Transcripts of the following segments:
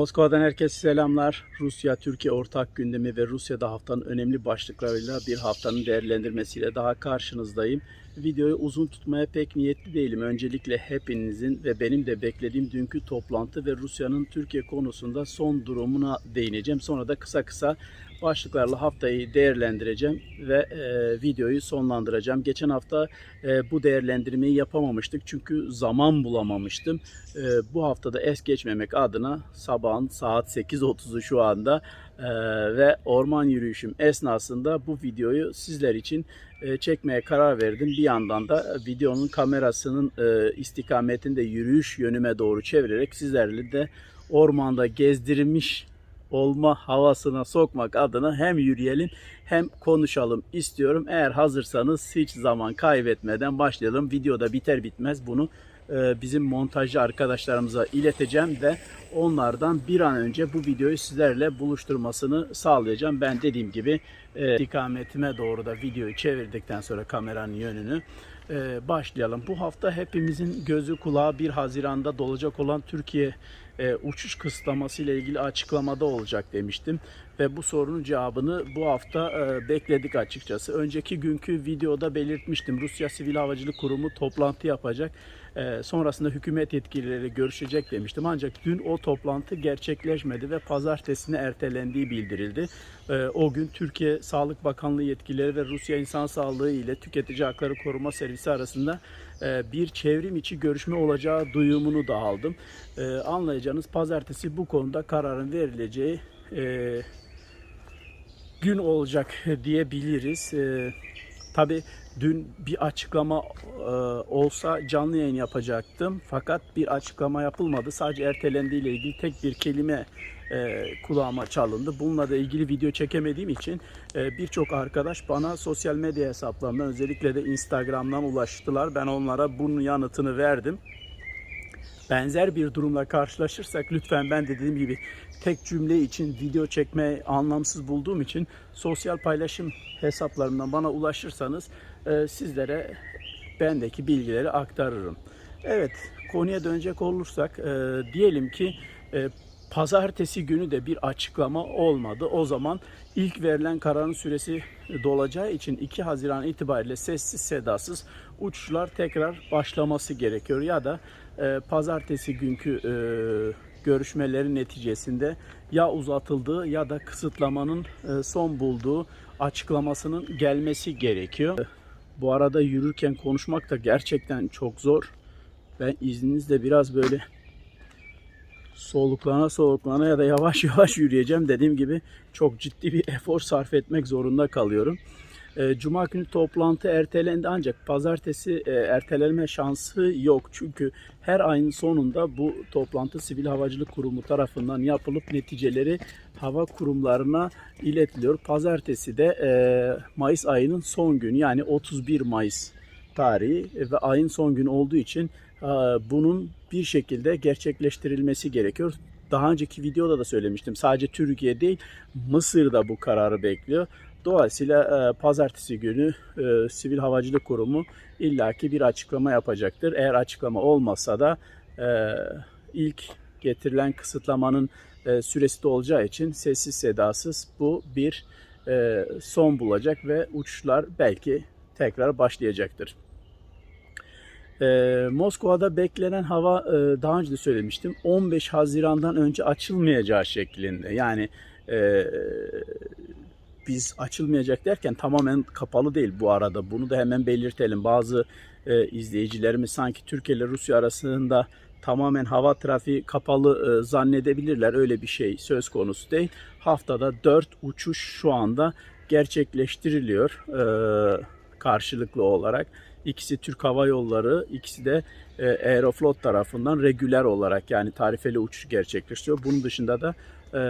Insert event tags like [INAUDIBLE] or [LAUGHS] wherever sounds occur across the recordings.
Moskova'dan herkese selamlar. Rusya-Türkiye ortak gündemi ve Rusya'da haftanın önemli başlıklarıyla bir haftanın değerlendirmesiyle daha karşınızdayım. Videoyu uzun tutmaya pek niyetli değilim. Öncelikle hepinizin ve benim de beklediğim dünkü toplantı ve Rusya'nın Türkiye konusunda son durumuna değineceğim. Sonra da kısa kısa başlıklarla haftayı değerlendireceğim ve e, videoyu sonlandıracağım. Geçen hafta e, bu değerlendirmeyi yapamamıştık çünkü zaman bulamamıştım. E, bu haftada es geçmemek adına sabahın saat 8.30'u şu anda e, ve orman yürüyüşüm esnasında bu videoyu sizler için e, çekmeye karar verdim. Bir yandan da videonun kamerasının e, istikametinde yürüyüş yönüme doğru çevirerek sizlerle de ormanda gezdirmiş olma havasına sokmak adına hem yürüyelim hem konuşalım istiyorum. Eğer hazırsanız hiç zaman kaybetmeden başlayalım. Videoda biter bitmez bunu e, bizim montajcı arkadaşlarımıza ileteceğim ve onlardan bir an önce bu videoyu sizlerle buluşturmasını sağlayacağım. Ben dediğim gibi e, istikametime doğru da videoyu çevirdikten sonra kameranın yönünü e, başlayalım. Bu hafta hepimizin gözü kulağı 1 Haziran'da dolacak olan Türkiye e, uçuş kısıtlaması ile ilgili açıklamada olacak demiştim ve bu sorunun cevabını bu hafta e, bekledik açıkçası. Önceki günkü videoda belirtmiştim. Rusya Sivil Havacılık Kurumu toplantı yapacak. E, sonrasında hükümet yetkilileri görüşecek demiştim. Ancak dün o toplantı gerçekleşmedi ve pazartesine ertelendiği bildirildi. E, o gün Türkiye Sağlık Bakanlığı yetkilileri ve Rusya İnsan Sağlığı ile Tüketici Hakları Koruma Servisi arasında e, bir çevrim içi görüşme olacağı duyumunu da aldım. E, anlayacağınız pazartesi bu konuda kararın verileceği e, gün olacak diyebiliriz. E, Tabi dün bir açıklama e, olsa canlı yayın yapacaktım. Fakat bir açıklama yapılmadı. Sadece ertelendiği ilgili tek bir kelime e, kulağıma çalındı. Bununla da ilgili video çekemediğim için e, birçok arkadaş bana sosyal medya hesaplarından özellikle de Instagram'dan ulaştılar. Ben onlara bunun yanıtını verdim benzer bir durumla karşılaşırsak lütfen ben de dediğim gibi tek cümle için video çekme anlamsız bulduğum için sosyal paylaşım hesaplarından bana ulaşırsanız e, sizlere bendeki bilgileri aktarırım. Evet konuya dönecek olursak e, diyelim ki e, pazartesi günü de bir açıklama olmadı. O zaman ilk verilen kararın süresi dolacağı için 2 Haziran itibariyle sessiz sedasız uçuşlar tekrar başlaması gerekiyor ya da e, pazartesi günkü e, görüşmelerin neticesinde ya uzatıldığı ya da kısıtlamanın e, son bulduğu açıklamasının gelmesi gerekiyor. Bu arada yürürken konuşmak da gerçekten çok zor. Ben izninizle biraz böyle soluklana soluklana ya da yavaş [LAUGHS] yavaş yürüyeceğim. Dediğim gibi çok ciddi bir efor sarf etmek zorunda kalıyorum. E, Cuma günü toplantı ertelendi ancak pazartesi e, ertelenme şansı yok. Çünkü her ayın sonunda bu toplantı Sivil Havacılık Kurumu tarafından yapılıp neticeleri hava kurumlarına iletiliyor. Pazartesi de e, Mayıs ayının son günü yani 31 Mayıs tarihi ve ayın son günü olduğu için bunun bir şekilde gerçekleştirilmesi gerekiyor. Daha önceki videoda da söylemiştim. Sadece Türkiye değil Mısır da bu kararı bekliyor. Dolayısıyla e, pazartesi günü e, Sivil Havacılık Kurumu illaki bir açıklama yapacaktır. Eğer açıklama olmazsa da e, ilk getirilen kısıtlamanın e, süresi de olacağı için sessiz sedasız bu bir e, son bulacak ve uçuşlar belki tekrar başlayacaktır. Ee, Moskova'da beklenen hava e, daha önce de söylemiştim 15 Haziran'dan önce açılmayacağı şeklinde. Yani e, biz açılmayacak derken tamamen kapalı değil bu arada. Bunu da hemen belirtelim. Bazı e, izleyicilerimiz sanki Türkiye ile Rusya arasında tamamen hava trafiği kapalı e, zannedebilirler. Öyle bir şey söz konusu değil. Haftada 4 uçuş şu anda gerçekleştiriliyor e, karşılıklı olarak. İkisi Türk Hava Yolları, ikisi de e, Aeroflot tarafından regüler olarak yani tarifeli uçuş gerçekleştiriyor. Bunun dışında da e,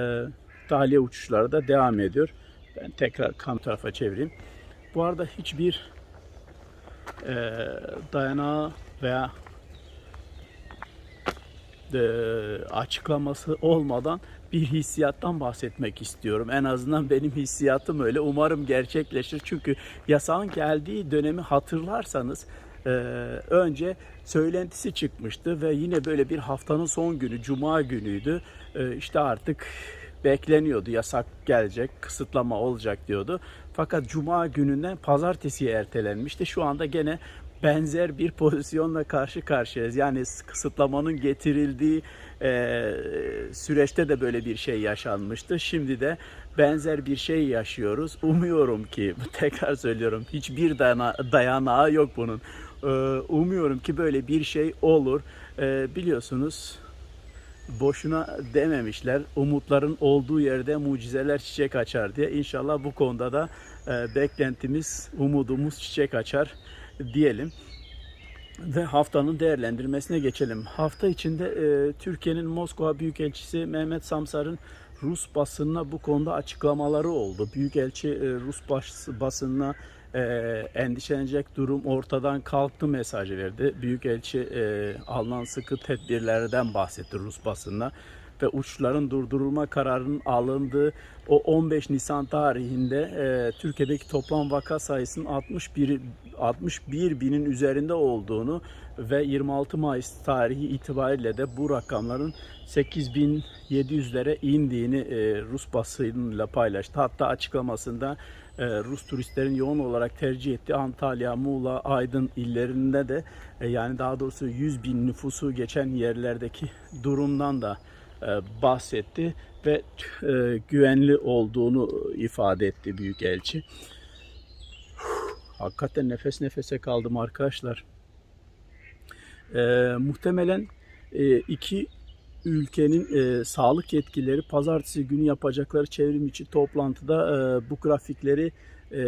tahliye uçuşları da devam ediyor. Ben tekrar kam tarafa çevireyim. Bu arada hiçbir e, dayanağı veya e, açıklaması olmadan bir hissiyattan bahsetmek istiyorum. En azından benim hissiyatım öyle. Umarım gerçekleşir. Çünkü yasağın geldiği dönemi hatırlarsanız e, önce söylentisi çıkmıştı ve yine böyle bir haftanın son günü, cuma günüydü. e, işte artık bekleniyordu. Yasak gelecek, kısıtlama olacak diyordu. Fakat cuma gününden pazartesiye ertelenmişti. Şu anda gene benzer bir [LAUGHS] pozisyonla karşı karşıyayız. Yani kısıtlamanın getirildiği e, süreçte de böyle bir şey yaşanmıştı. Şimdi de benzer bir şey yaşıyoruz. Umuyorum ki, [LAUGHS] tekrar söylüyorum, hiçbir dayana, dayanağı yok bunun. E, umuyorum ki böyle bir şey olur. E, biliyorsunuz boşuna dememişler. Umutların olduğu yerde mucizeler çiçek açar diye. İnşallah bu konuda da e, beklentimiz, umudumuz çiçek açar diyelim. Ve haftanın değerlendirmesine geçelim. Hafta içinde e, Türkiye'nin Moskova Büyükelçisi Mehmet Samsar'ın Rus basınına bu konuda açıklamaları oldu. Büyükelçi e, Rus bas, basınına e, endişelenecek durum ortadan kalktı mesajı verdi. Büyükelçi e, alınan sıkı tedbirlerden bahsetti Rus basınına ve uçuşların durdurulma kararının alındığı o 15 Nisan tarihinde e, Türkiye'deki toplam vaka sayısının 61 61 binin üzerinde olduğunu ve 26 Mayıs tarihi itibariyle de bu rakamların 8700'lere indiğini e, Rus basınıyla paylaştı. Hatta açıklamasında e, Rus turistlerin yoğun olarak tercih ettiği Antalya, Muğla, Aydın illerinde de e, yani daha doğrusu 100 bin nüfusu geçen yerlerdeki durumdan da bahsetti ve e, güvenli olduğunu ifade etti Büyükelçi. Hakikaten nefes nefese kaldım arkadaşlar. E, muhtemelen e, iki ülkenin e, sağlık yetkilileri pazartesi günü yapacakları çevrim içi toplantıda e, bu grafikleri e,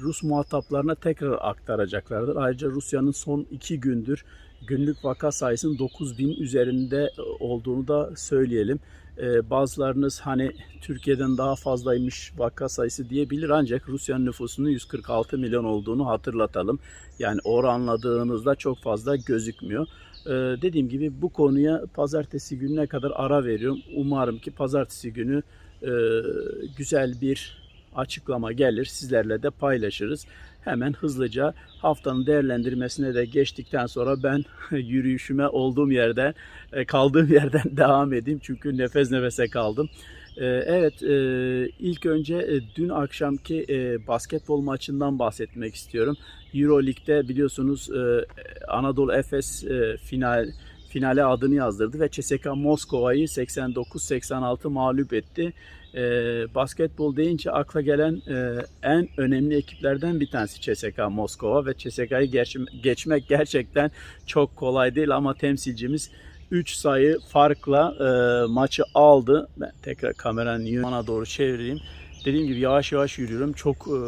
Rus muhataplarına tekrar aktaracaklardır. Ayrıca Rusya'nın son iki gündür günlük vaka sayısının 9000 üzerinde olduğunu da söyleyelim. Ee, bazılarınız hani Türkiye'den daha fazlaymış vaka sayısı diyebilir ancak Rusya'nın nüfusunun 146 milyon olduğunu hatırlatalım. Yani oranladığınızda çok fazla gözükmüyor. Ee, dediğim gibi bu konuya pazartesi gününe kadar ara veriyorum. Umarım ki pazartesi günü e, güzel bir açıklama gelir. Sizlerle de paylaşırız. Hemen hızlıca haftanın değerlendirmesine de geçtikten sonra ben [LAUGHS] yürüyüşüme olduğum yerden, e, kaldığım [LAUGHS] yerden devam edeyim. Çünkü nefes nefese kaldım. E, Evet, e, ilk önce dün akşamki basketbol maçından bahsetmek istiyorum. Euroleague'de biliyorsunuz Anadolu Efes final finale adını yazdırdı ve CSKA Moskova'yı 89-86 mağlup etti. E, basketbol deyince akla gelen e, en önemli ekiplerden bir tanesi CSKA Moskova ve CSKA'yı geç, geçmek gerçekten çok kolay değil ama temsilcimiz 3 sayı farkla e, maçı aldı. Ben tekrar kameranın yönüne doğru çevireyim. Dediğim gibi yavaş yavaş yürüyorum. Çok e,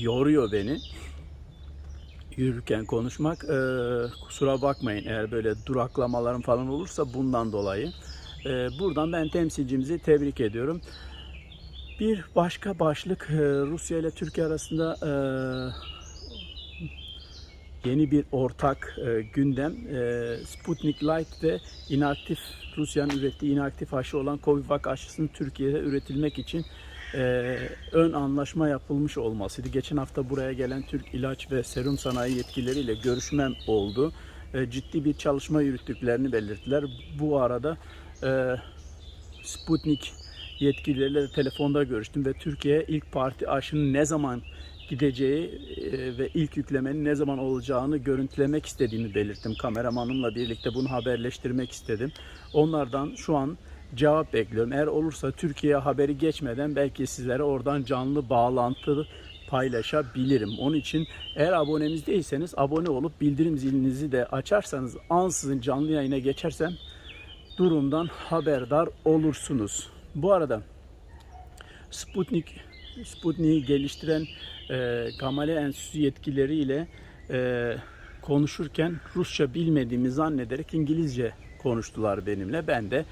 yoruyor beni yürürken konuşmak. E, kusura bakmayın eğer böyle duraklamalarım falan olursa bundan dolayı. E, buradan ben temsilcimizi tebrik ediyorum. Bir başka başlık e, Rusya ile Türkiye arasında e, yeni bir ortak e, gündem. Sputnik Light ve inaktif Rusya'nın ürettiği inaktif aşı olan Covivac aşısının Türkiye'de üretilmek için e, ön anlaşma yapılmış olmasıydı. Geçen hafta buraya gelen Türk İlaç ve Serum Sanayi yetkilileriyle görüşmem oldu. E, ciddi bir çalışma yürüttüklerini belirttiler. Bu arada e, Sputnik yetkilileriyle telefonda görüştüm ve Türkiye'ye ilk parti aşının ne zaman gideceği e, ve ilk yüklemenin ne zaman olacağını görüntülemek istediğimi belirttim. Kameramanımla birlikte bunu haberleştirmek istedim. Onlardan şu an cevap bekliyorum. Eğer olursa Türkiye haberi geçmeden belki sizlere oradan canlı bağlantı paylaşabilirim. Onun için eğer abonemiz değilseniz abone olup bildirim zilinizi de açarsanız ansızın canlı yayına geçersem durumdan haberdar olursunuz. Bu arada Sputnik Sputnik'i geliştiren e, Gamale Enstitüsü yetkilileriyle e, konuşurken Rusça bilmediğimi zannederek İngilizce konuştular benimle. Ben de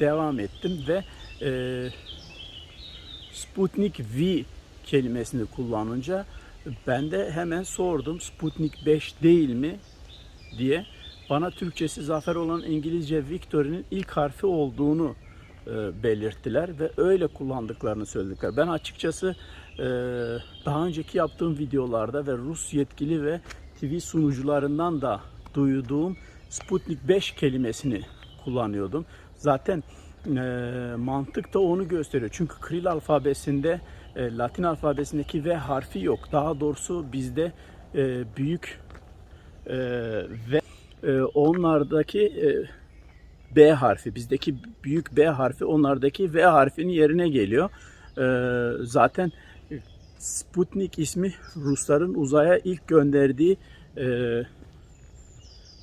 devam ettim ve e, Sputnik V kelimesini kullanınca ben de hemen sordum Sputnik 5 değil mi diye. Bana Türkçesi zafer olan İngilizce Victory'nin ilk harfi olduğunu e, belirttiler ve öyle kullandıklarını söylediler. Ben açıkçası e, daha önceki yaptığım videolarda ve Rus yetkili ve TV sunucularından da duyduğum Sputnik 5 kelimesini kullanıyordum. Zaten e, mantık da onu gösteriyor. Çünkü Kiril alfabesinde Latin alfabesindeki V harfi yok. Daha doğrusu bizde büyük ve e, onlardaki e, B harfi, bizdeki büyük B harfi onlardaki V harfinin yerine geliyor. E, zaten Sputnik ismi Rusların uzaya ilk gönderdiği e,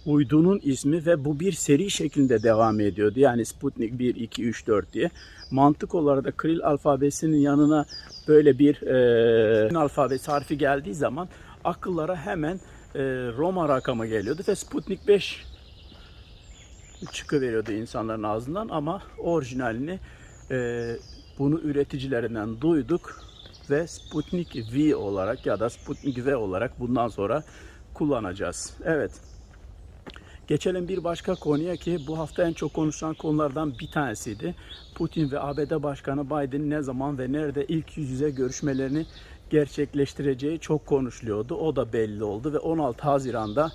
uydunun ismi ve bu bir seri şeklinde devam ediyordu. Yani Sputnik 1, 2, 3, 4 diye. Mantık olarak da Kiril alfabesinin yanına böyle bir e, alfabesi harfi geldiği zaman akıllara hemen Roma rakamı geliyordu ve Sputnik 5 çıkıveriyordu insanların ağzından ama orijinalini e, bunu üreticilerinden duyduk ve Sputnik V olarak ya da Sputnik V olarak bundan sonra kullanacağız. Evet. Geçelim bir başka konuya ki bu hafta en çok konuşulan konulardan bir tanesiydi. Putin ve ABD Başkanı Biden ne zaman ve nerede ilk yüz yüze görüşmelerini gerçekleştireceği çok konuşuluyordu. O da belli oldu ve 16 Haziran'da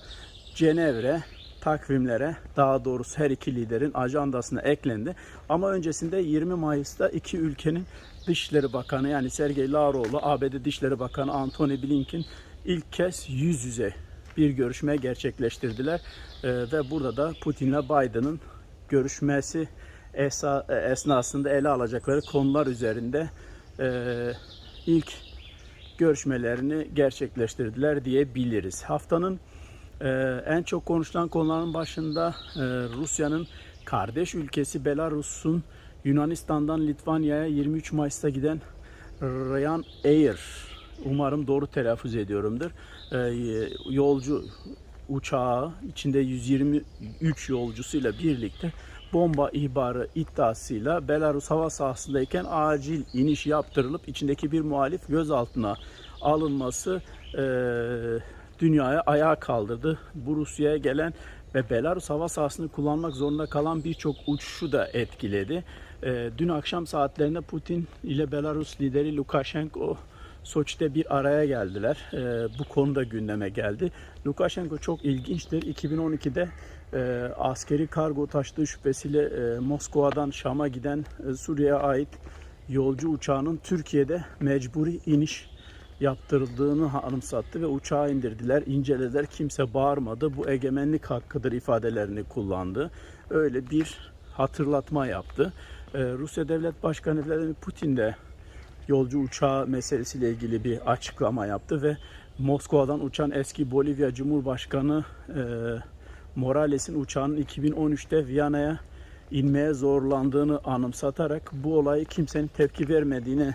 Cenevre takvimlere daha doğrusu her iki liderin ajandasına eklendi. Ama öncesinde 20 Mayıs'ta iki ülkenin Dışişleri Bakanı yani Sergey Lavrov'la ABD Dışişleri Bakanı Antony Blinken ilk kez yüz yüze bir görüşme gerçekleştirdiler. Ee, ve burada da Putin'le Biden'ın görüşmesi esa, esnasında ele alacakları konular üzerinde e, ilk görüşmelerini gerçekleştirdiler diyebiliriz. Haftanın e, en çok konuşulan konuların başında e, Rusya'nın kardeş ülkesi Belarus'un Yunanistan'dan Litvanya'ya 23 Mayıs'ta giden Ryan Air umarım doğru telaffuz ediyorumdur. E, yolcu uçağı içinde 123 yolcusuyla birlikte bomba ihbarı iddiasıyla Belarus hava sahasındayken acil iniş yaptırılıp içindeki bir muhalif gözaltına alınması e, dünyaya ayağa kaldırdı. Bu Rusya'ya gelen ve Belarus hava sahasını kullanmak zorunda kalan birçok uçuşu da etkiledi. E, dün akşam saatlerinde Putin ile Belarus lideri Lukashenko Soçi'de bir araya geldiler. E, bu konuda gündeme geldi. Lukashenko çok ilginçtir. 2012'de e, askeri kargo taşıdığı şüphesiyle e, Moskova'dan Şam'a giden e, Suriye'ye ait yolcu uçağının Türkiye'de mecburi iniş yaptırıldığını anımsattı ve uçağı indirdiler, incelediler. Kimse bağırmadı. Bu egemenlik hakkıdır ifadelerini kullandı. Öyle bir hatırlatma yaptı. Ee, Rusya Devlet Başkanı Vladimir Putin de yolcu uçağı meselesiyle ilgili bir açıklama yaptı ve Moskova'dan uçan eski Bolivya Cumhurbaşkanı e, Morales'in uçağının 2013'te Viyana'ya inmeye zorlandığını anımsatarak bu olayı kimsenin tepki vermediğine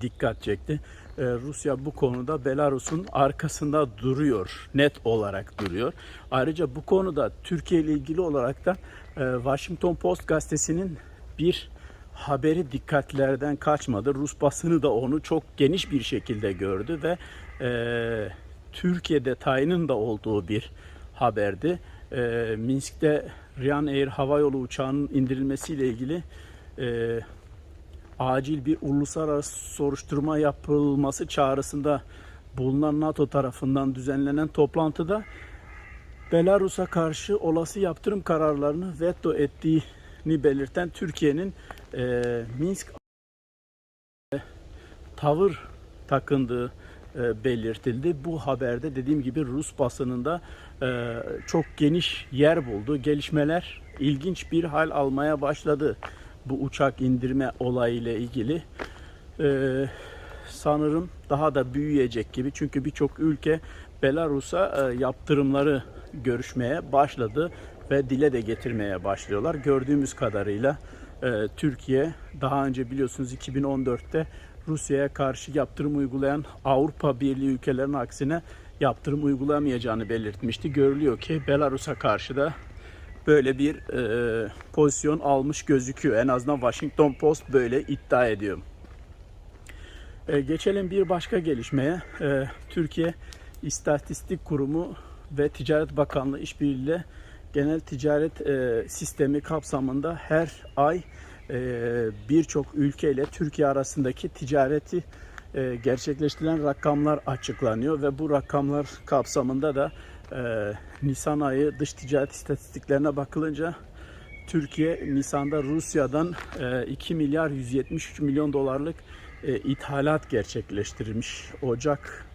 dikkat çekti. Ee, Rusya bu konuda Belarus'un arkasında duruyor, net olarak duruyor. Ayrıca bu konuda Türkiye ile ilgili olarak da e, Washington Post gazetesinin bir haberi dikkatlerden kaçmadı. Rus basını da onu çok geniş bir şekilde gördü ve e, Türkiye detayının da olduğu bir haberdi. E, Minsk'te Ryanair havayolu uçağının indirilmesiyle ilgili e, acil bir uluslararası soruşturma yapılması çağrısında bulunan NATO tarafından düzenlenen toplantıda Belarus'a karşı olası yaptırım kararlarını veto ettiğini belirten Türkiye'nin e, Minsk tavır takındığı belirtildi. Bu haberde dediğim gibi Rus basınında e, çok geniş yer buldu. Gelişmeler ilginç bir hal almaya başladı bu uçak indirme olayıyla ilgili e, sanırım daha da büyüyecek gibi. Çünkü birçok ülke Belarus'a e, yaptırımları görüşmeye başladı ve dile de getirmeye başlıyorlar. Gördüğümüz kadarıyla e, Türkiye daha önce biliyorsunuz 2014'te Rusya'ya karşı yaptırım uygulayan Avrupa Birliği ülkelerinin aksine yaptırım uygulamayacağını belirtmişti. Görülüyor ki Belarus'a karşı da böyle bir e, pozisyon almış gözüküyor. En azından Washington Post böyle iddia ediyor. E, geçelim bir başka gelişmeye. E, Türkiye İstatistik Kurumu ve Ticaret Bakanlığı işbirliğiyle genel ticaret e, sistemi kapsamında her ay birçok ülkeyle Türkiye arasındaki ticareti e, gerçekleştirilen rakamlar açıklanıyor ve bu rakamlar kapsamında da e, Nisan ayı dış ticaret istatistiklerine bakılınca Türkiye Nisan'da Rusya'dan e, 2 milyar 173 milyon dolarlık e, ithalat gerçekleştirmiş. Ocak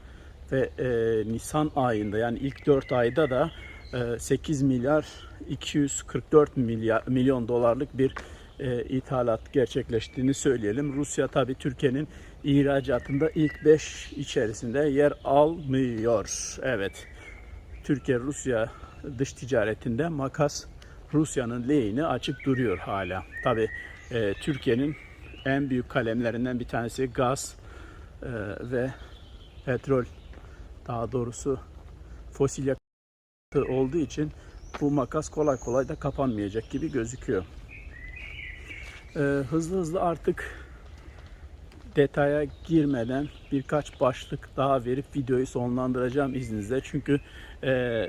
ve e, Nisan ayında yani ilk 4 ayda da e, 8 milyar 244 milyar milyon dolarlık bir e, ithalat gerçekleştiğini söyleyelim. Rusya tabii Türkiye'nin ihracatında ilk 5 içerisinde yer almıyor. Evet. Türkiye-Rusya dış ticaretinde makas Rusya'nın lehine açık duruyor hala. Tabii e, Türkiye'nin en büyük kalemlerinden bir tanesi gaz e, ve petrol daha doğrusu fosil yakıtı olduğu için bu makas kolay kolay da kapanmayacak gibi gözüküyor. Ee, hızlı hızlı artık detaya girmeden birkaç başlık daha verip videoyu sonlandıracağım izninizle. Çünkü e,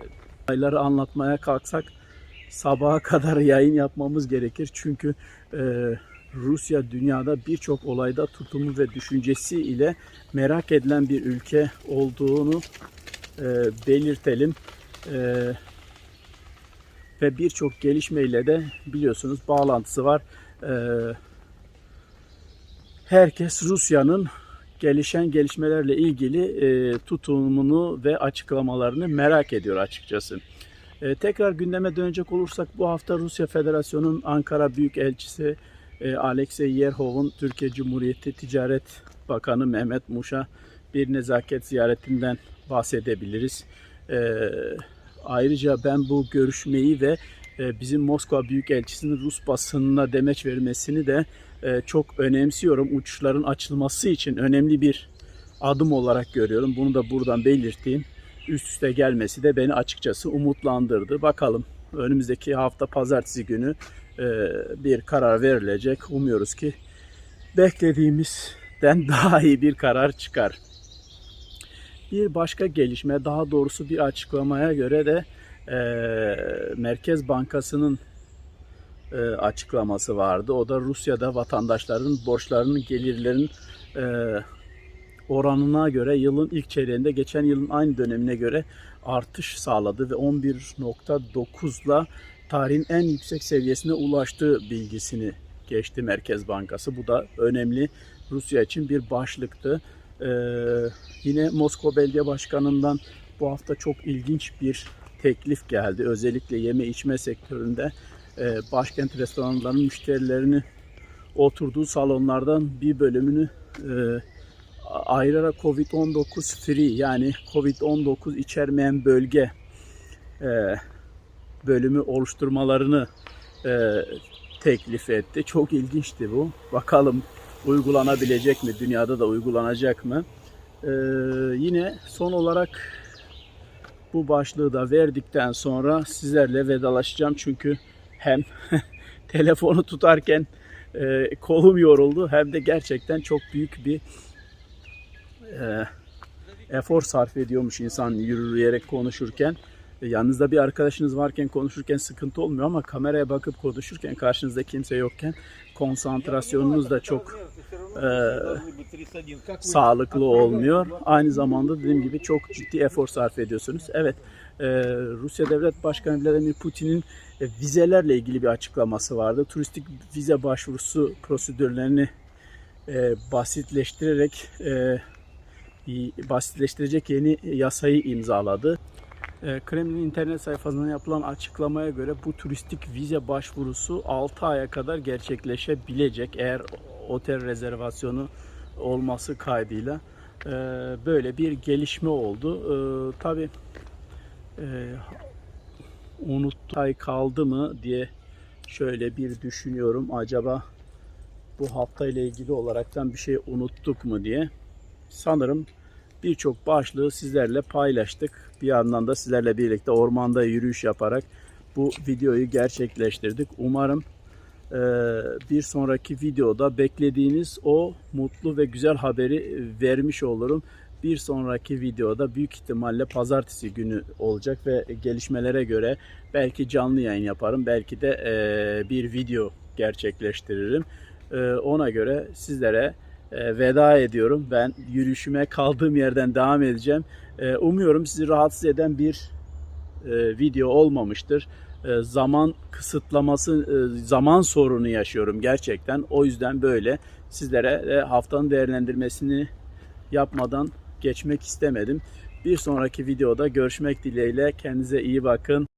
olayları anlatmaya kalksak sabaha kadar yayın yapmamız gerekir. Çünkü e, Rusya dünyada birçok olayda tutumu ve düşüncesi ile merak edilen bir ülke olduğunu e, belirtelim. E, ve birçok gelişmeyle de biliyorsunuz bağlantısı var. E, herkes Rusya'nın gelişen gelişmelerle ilgili e, tutumunu ve açıklamalarını merak ediyor açıkçası. E, tekrar gündeme dönecek olursak bu hafta Rusya Federasyonu'nun Ankara Büyükelçisi e, Alexey Yerhov'un Türkiye Cumhuriyeti Ticaret Bakanı Mehmet Muş'a bir nezaket ziyaretinden bahsedebiliriz. E, ayrıca ben bu görüşmeyi ve bizim Moskova Büyükelçisi'nin Rus basınına demeç vermesini de e, çok önemsiyorum. Uçuşların açılması için önemli bir adım olarak görüyorum. Bunu da buradan belirteyim. Üst üste gelmesi de beni açıkçası umutlandırdı. Bakalım önümüzdeki hafta pazartesi günü e, bir karar verilecek. Umuyoruz ki beklediğimizden [LAUGHS] daha iyi bir karar çıkar. Bir başka gelişme daha doğrusu bir açıklamaya göre de e, Merkez Bankası'nın e, açıklaması vardı. O da Rusya'da vatandaşların borçlarının gelirlerin e, oranına göre yılın ilk çeyreğinde geçen yılın aynı dönemine göre artış sağladı ve 11.9'la tarihin en yüksek seviyesine ulaştığı bilgisini geçti Merkez Bankası. Bu da önemli Rusya için bir başlıktı. Ee, yine Moskova Belediye Başkanı'ndan bu hafta çok ilginç bir teklif geldi. Özellikle yeme içme sektöründe e, başkent restoranlarının müşterilerini oturduğu salonlardan bir bölümünü e, ayırarak Covid-19 free yani Covid-19 içermeyen bölge e, bölümü oluşturmalarını e, teklif etti. Çok ilginçti bu. Bakalım uygulanabilecek mi? Dünyada da uygulanacak mı? E, yine son olarak bu başlığı da verdikten sonra sizlerle vedalaşacağım. Çünkü hem [LAUGHS] telefonu tutarken e, kolum yoruldu hem de gerçekten çok büyük bir e, efor sarf ediyormuş insan yürüyerek konuşurken. E, yanınızda bir arkadaşınız varken konuşurken sıkıntı olmuyor ama kameraya bakıp konuşurken karşınızda kimse yokken konsantrasyonunuz da çok e, sağlıklı olmuyor. Aynı zamanda dediğim gibi çok ciddi efor sarf ediyorsunuz. Evet, e, Rusya Devlet Başkanı Vladimir Putin'in e, vizelerle ilgili bir açıklaması vardı. Turistik vize başvurusu prosedürlerini e, basitleştirerek e, basitleştirecek yeni yasayı imzaladı. E, Kremlin internet sayfasından yapılan açıklamaya göre bu turistik vize başvurusu 6 aya kadar gerçekleşebilecek eğer otel rezervasyonu olması kaydıyla e, böyle bir gelişme oldu. E, Tabi unuttu kaldı mı diye şöyle bir düşünüyorum. Acaba bu hafta ile ilgili olaraktan bir şey unuttuk mu diye. Sanırım birçok başlığı sizlerle paylaştık. Bir yandan da sizlerle birlikte ormanda yürüyüş yaparak bu videoyu gerçekleştirdik. Umarım e, bir sonraki videoda beklediğiniz o mutlu ve güzel haberi vermiş olurum. Bir sonraki videoda büyük ihtimalle pazartesi günü olacak ve gelişmelere göre belki canlı yayın yaparım. Belki de e, bir video gerçekleştiririm. E, ona göre sizlere e, veda ediyorum. Ben yürüyüşüme kaldığım yerden devam edeceğim. E, umuyorum sizi rahatsız eden bir e, video olmamıştır. e, zaman kısıtlaması, e, zaman sorunu yaşıyorum gerçekten. O yüzden böyle sizlere de haftanın değerlendirmesini yapmadan geçmek istemedim. Bir sonraki videoda görüşmek dileğiyle kendinize iyi bakın.